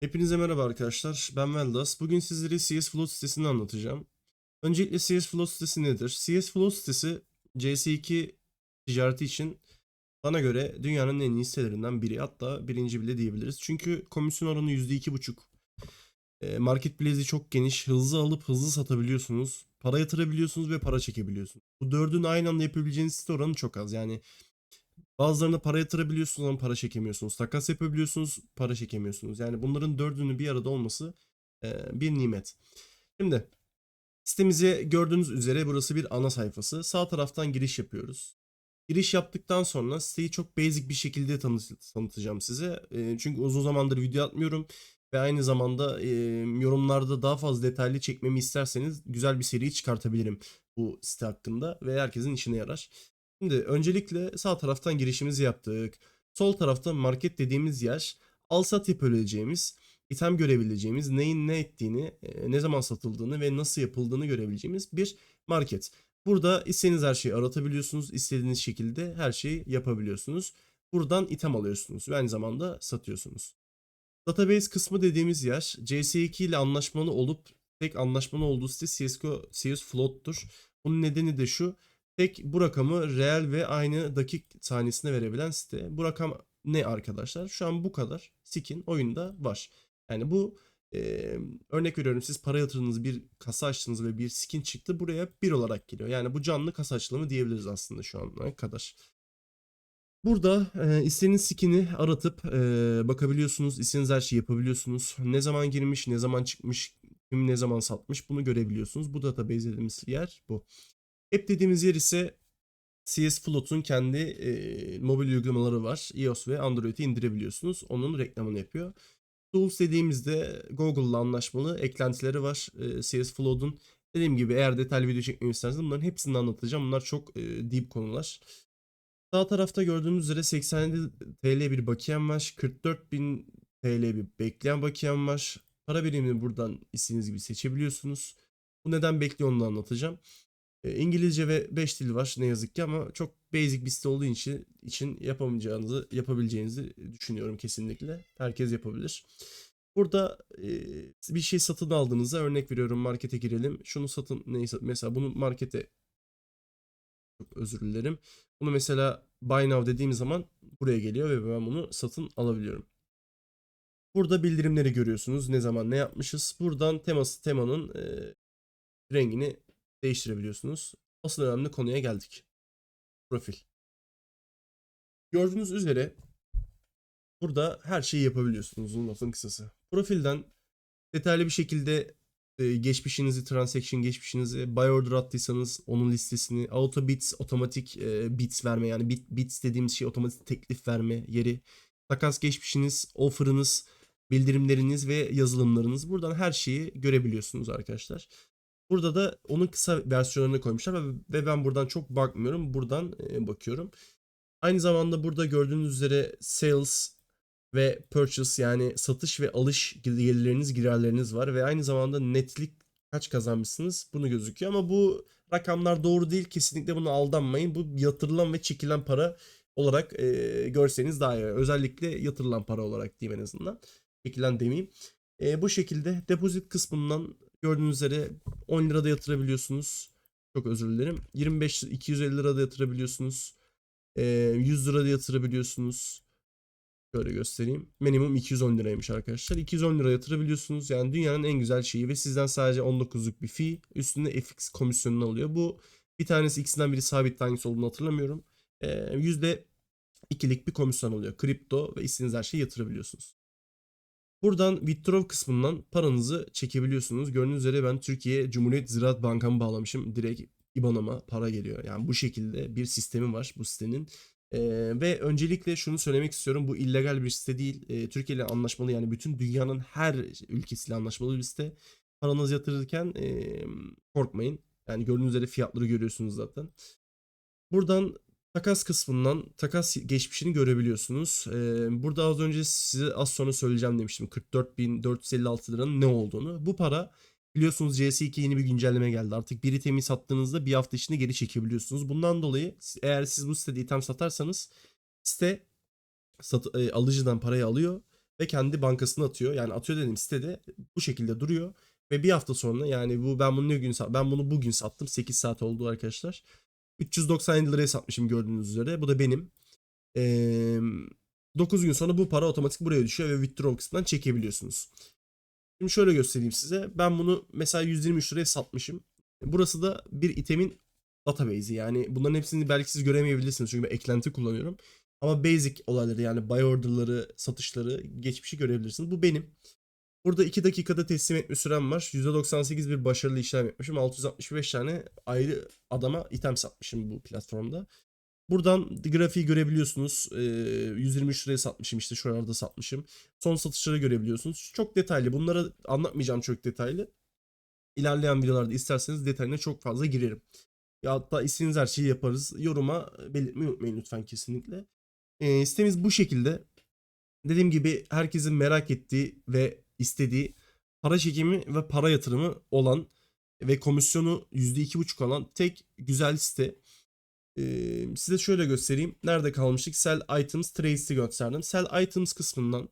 Hepinize merhaba arkadaşlar. Ben Veldas. Bugün sizlere CS Flow sitesini anlatacağım. Öncelikle CS Flow sitesi nedir? CS Flow sitesi CS2 ticareti için bana göre dünyanın en iyi sitelerinden biri. Hatta birinci bile diyebiliriz. Çünkü komisyon oranı %2,5. E, Marketplace'i çok geniş. Hızlı alıp hızlı satabiliyorsunuz. Para yatırabiliyorsunuz ve para çekebiliyorsunuz. Bu dördünü aynı anda yapabileceğiniz site oranı çok az. Yani Bazılarına para yatırabiliyorsunuz ama para çekemiyorsunuz. Takas yapabiliyorsunuz, para çekemiyorsunuz. Yani bunların dördünün bir arada olması e, bir nimet. Şimdi sitemize gördüğünüz üzere burası bir ana sayfası. Sağ taraftan giriş yapıyoruz. Giriş yaptıktan sonra siteyi çok basic bir şekilde tanı- tanıtacağım size. E, çünkü uzun zamandır video atmıyorum. Ve aynı zamanda e, yorumlarda daha fazla detaylı çekmemi isterseniz güzel bir seri çıkartabilirim bu site hakkında. Ve herkesin işine yarar. Şimdi öncelikle sağ taraftan girişimizi yaptık. Sol tarafta market dediğimiz yer al sat yapabileceğimiz, item görebileceğimiz, neyin ne ettiğini, e, ne zaman satıldığını ve nasıl yapıldığını görebileceğimiz bir market. Burada istediğiniz her şeyi aratabiliyorsunuz. istediğiniz şekilde her şeyi yapabiliyorsunuz. Buradan item alıyorsunuz ve aynı zamanda satıyorsunuz. Database kısmı dediğimiz yer CS2 ile anlaşmalı olup tek anlaşmalı olduğu site CSGO CS Float'tur. Bunun nedeni de şu. Tek bu rakamı reel ve aynı dakik saniyesine verebilen site. Bu rakam ne arkadaşlar? Şu an bu kadar skin oyunda var. Yani bu e, örnek veriyorum siz para yatırdınız bir kasa açtınız ve bir skin çıktı buraya bir olarak geliyor. Yani bu canlı kasa açılımı diyebiliriz aslında şu ana kadar. Burada e, istediğiniz skin'i aratıp e, bakabiliyorsunuz. istediğiniz her şeyi yapabiliyorsunuz. Ne zaman girmiş, ne zaman çıkmış, kim ne zaman satmış bunu görebiliyorsunuz. Bu database dediğimiz yer bu. App dediğimiz yer ise CS Float'un kendi e, mobil uygulamaları var. iOS ve Android'i indirebiliyorsunuz. Onun reklamını yapıyor. Tools dediğimizde Google'la anlaşmalı eklentileri var. E, CS Float'un dediğim gibi eğer detaylı video çekmemi isterseniz bunların hepsini anlatacağım. Bunlar çok e, deep konular. Sağ tarafta gördüğünüz üzere 87 TL bir bakiyem var. 44.000 TL bir bekleyen bakiyem var. Para birimini buradan istediğiniz gibi seçebiliyorsunuz. Bu neden bekliyor onu anlatacağım. E, İngilizce ve 5 dil var ne yazık ki ama çok basic bir site olduğu için, için yapamayacağınızı, yapabileceğinizi düşünüyorum kesinlikle. Herkes yapabilir. Burada e, bir şey satın aldığınızda örnek veriyorum markete girelim. Şunu satın neyse mesela bunu markete çok özür dilerim. Bunu mesela buy now dediğim zaman buraya geliyor ve ben bunu satın alabiliyorum. Burada bildirimleri görüyorsunuz. Ne zaman ne yapmışız. Buradan teması temanın e, rengini değiştirebiliyorsunuz. Asıl önemli konuya geldik. Profil. Gördüğünüz üzere burada her şeyi yapabiliyorsunuz. Uzun lafın kısası. Profilden detaylı bir şekilde e, geçmişinizi, transaction geçmişinizi, buy order attıysanız onun listesini, auto bits, otomatik e, bits verme yani bit, bits dediğimiz şey otomatik teklif verme yeri, takas geçmişiniz, offer'ınız, bildirimleriniz ve yazılımlarınız. Buradan her şeyi görebiliyorsunuz arkadaşlar. Burada da onun kısa versiyonlarını koymuşlar ve, ben buradan çok bakmıyorum. Buradan e, bakıyorum. Aynı zamanda burada gördüğünüz üzere sales ve purchase yani satış ve alış gelirleriniz, girerleriniz var ve aynı zamanda netlik kaç kazanmışsınız bunu gözüküyor ama bu rakamlar doğru değil. Kesinlikle buna aldanmayın. Bu yatırılan ve çekilen para olarak e, görseniz daha iyi. Özellikle yatırılan para olarak diyeyim en azından. Çekilen demeyeyim. E, bu şekilde depozit kısmından gördüğünüz üzere 10 lirada yatırabiliyorsunuz. Çok özür dilerim. 25 250 lirada yatırabiliyorsunuz. E, 100 lirada yatırabiliyorsunuz. Şöyle göstereyim. Minimum 210 liraymış arkadaşlar. 210 lira yatırabiliyorsunuz. Yani dünyanın en güzel şeyi ve sizden sadece 19'luk bir fee üstünde FX komisyonunu alıyor. Bu bir tanesi ikisinden biri sabit hangisi olduğunu hatırlamıyorum. Ee, yüzde ikilik bir komisyon alıyor. Kripto ve istediğiniz her şeyi yatırabiliyorsunuz. Buradan withdraw kısmından paranızı çekebiliyorsunuz. Gördüğünüz üzere ben Türkiye Cumhuriyet Ziraat Bankamı bağlamışım. Direkt IBAN'ıma para geliyor. Yani bu şekilde bir sistemi var bu sitenin. Ee, ve öncelikle şunu söylemek istiyorum. Bu illegal bir site değil. Ee, Türkiye ile anlaşmalı yani bütün dünyanın her ülkesiyle anlaşmalı bir site. Paranızı yatırırken ee, korkmayın. Yani gördüğünüz üzere fiyatları görüyorsunuz zaten. Buradan takas kısmından takas geçmişini görebiliyorsunuz. Ee, burada az önce size az sonra söyleyeceğim demiştim. 44.456 liranın ne olduğunu. Bu para biliyorsunuz CS2 yeni bir güncelleme geldi. Artık bir itemi sattığınızda bir hafta içinde geri çekebiliyorsunuz. Bundan dolayı eğer siz bu sitede item satarsanız site sat, e, alıcıdan parayı alıyor ve kendi bankasına atıyor. Yani atıyor dedim sitede bu şekilde duruyor ve bir hafta sonra yani bu ben bunu ne gün ben bunu bugün sattım 8 saat oldu arkadaşlar. 397 liraya satmışım gördüğünüz üzere. Bu da benim. Ee, 9 gün sonra bu para otomatik buraya düşüyor ve withdraw kısmından çekebiliyorsunuz. Şimdi şöyle göstereyim size. Ben bunu mesela 123 liraya satmışım. Burası da bir itemin database'i. Yani bunların hepsini belki siz göremeyebilirsiniz çünkü ben eklenti kullanıyorum. Ama basic olayları yani buy order'ları, satışları, geçmişi görebilirsiniz. Bu benim. Burada 2 dakikada teslim etme sürem var. %98 bir başarılı işlem yapmışım. 665 tane ayrı adama item satmışım bu platformda. Buradan grafiği görebiliyorsunuz. Ee, 123 liraya satmışım işte şuralarda satmışım. Son satışları görebiliyorsunuz. Çok detaylı. Bunları anlatmayacağım çok detaylı. İlerleyen videolarda isterseniz detayına çok fazla girerim. Ya hatta istediğiniz her şeyi yaparız. Yoruma belirtmeyi unutmayın lütfen kesinlikle. Ee, sitemiz bu şekilde. Dediğim gibi herkesin merak ettiği ve istediği para çekimi ve para yatırımı olan ve komisyonu %2,5 olan tek güzel site. Ee, size şöyle göstereyim. Nerede kalmıştık? Sell Items Trace'i gösterdim. Sell Items kısmından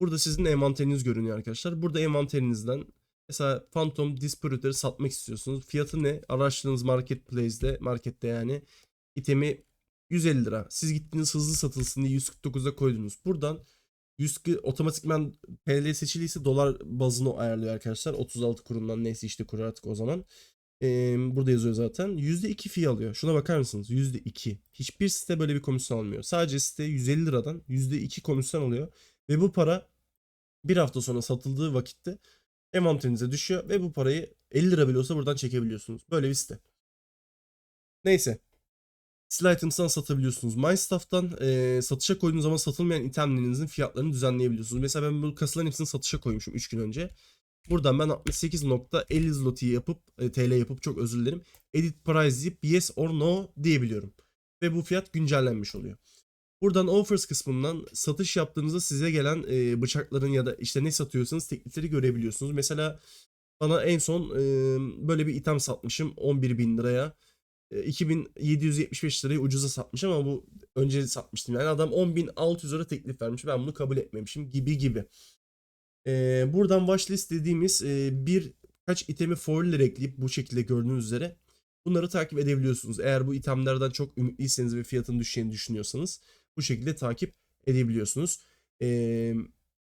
burada sizin envanteriniz görünüyor arkadaşlar. Burada envanterinizden mesela Phantom Distributor'ı satmak istiyorsunuz. Fiyatı ne? Araştırdığınız marketplace'de, markette yani itemi 150 lira. Siz gittiniz hızlı satılsın diye 149'a koydunuz. Buradan 100 otomatikman PL seçiliyse dolar bazını ayarlıyor arkadaşlar. 36 kurundan neyse işte kur artık o zaman. Ee, burada yazıyor zaten. %2 fee alıyor. Şuna bakar mısınız? %2. Hiçbir site böyle bir komisyon almıyor. Sadece site 150 liradan %2 komisyon alıyor. Ve bu para bir hafta sonra satıldığı vakitte envanterinize düşüyor. Ve bu parayı 50 lira bile olsa buradan çekebiliyorsunuz. Böyle bir site. Neyse. Skill items'tan satabiliyorsunuz. MyStuff'tan e, satışa koyduğunuz zaman satılmayan itemlerinizin fiyatlarını düzenleyebiliyorsunuz. Mesela ben bu kasıların hepsini satışa koymuşum 3 gün önce. Buradan ben 68.50 zloty yapıp e, TL yapıp çok özür dilerim. Edit price deyip yes or no diyebiliyorum. Ve bu fiyat güncellenmiş oluyor. Buradan offers kısmından satış yaptığınızda size gelen e, bıçakların ya da işte ne satıyorsanız teklifleri görebiliyorsunuz. Mesela bana en son e, böyle bir item satmışım 11.000 liraya. E, 2775 liraya ucuza satmışım ama bu önce satmıştım. Yani adam 10.600 lira teklif vermiş. Ben bunu kabul etmemişim gibi gibi. Ee, buradan watchlist dediğimiz e, bir kaç itemi foiler ekleyip bu şekilde gördüğünüz üzere bunları takip edebiliyorsunuz. Eğer bu itemlerden çok ümitliyseniz ve fiyatın düşeceğini düşünüyorsanız bu şekilde takip edebiliyorsunuz. Ee,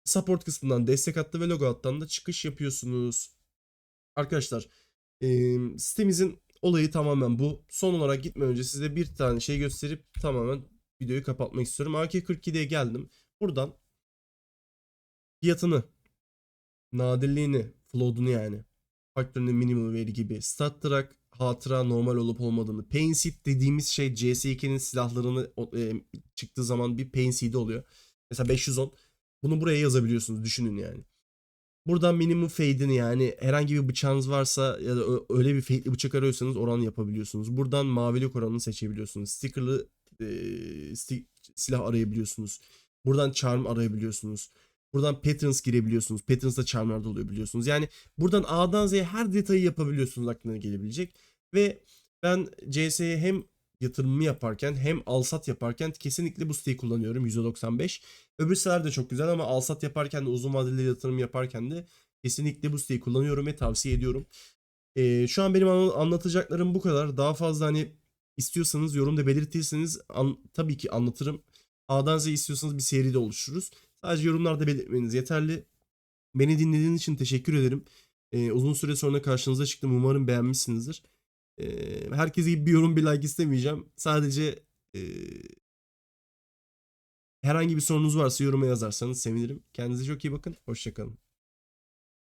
support kısmından destek hattı ve logo hattından da çıkış yapıyorsunuz. Arkadaşlar e, sitemizin olayı tamamen bu. Son olarak gitmeden önce size bir tane şey gösterip tamamen videoyu kapatmak istiyorum. AK-47'ye geldim. Buradan fiyatını nadirliğini, flood'unu yani. Faktörünün minimum veri gibi. Stat track, hatıra normal olup olmadığını. Pain seed dediğimiz şey CS2'nin silahlarını e, çıktığı zaman bir pain seed'i oluyor. Mesela 510. Bunu buraya yazabiliyorsunuz. Düşünün yani. Buradan minimum fade'ini yani herhangi bir bıçağınız varsa ya da öyle bir fade'li bıçak arıyorsanız oranı yapabiliyorsunuz. Buradan mavilik oranını seçebiliyorsunuz. Sticker'lı e, sti- silah arayabiliyorsunuz. Buradan charm arayabiliyorsunuz. Buradan patterns girebiliyorsunuz. Patterns da charmlarda oluyor biliyorsunuz. Yani buradan A'dan Z'ye her detayı yapabiliyorsunuz aklına gelebilecek. Ve ben CS'ye hem yatırımımı yaparken hem alsat yaparken kesinlikle bu siteyi kullanıyorum %95. Öbür siteler de çok güzel ama alsat yaparken de uzun vadeli yatırım yaparken de kesinlikle bu siteyi kullanıyorum ve tavsiye ediyorum. Ee, şu an benim anlatacaklarım bu kadar. Daha fazla hani istiyorsanız yorumda belirtirseniz an, tabii ki anlatırım. A'dan Z'ye istiyorsanız bir seri de oluştururuz. Sadece yorumlarda belirtmeniz yeterli. Beni dinlediğiniz için teşekkür ederim. Ee, uzun süre sonra karşınıza çıktım. Umarım beğenmişsinizdir. Ee, herkese gibi bir yorum bir like istemeyeceğim. Sadece e, herhangi bir sorunuz varsa yoruma yazarsanız sevinirim. Kendinize çok iyi bakın. Hoşçakalın.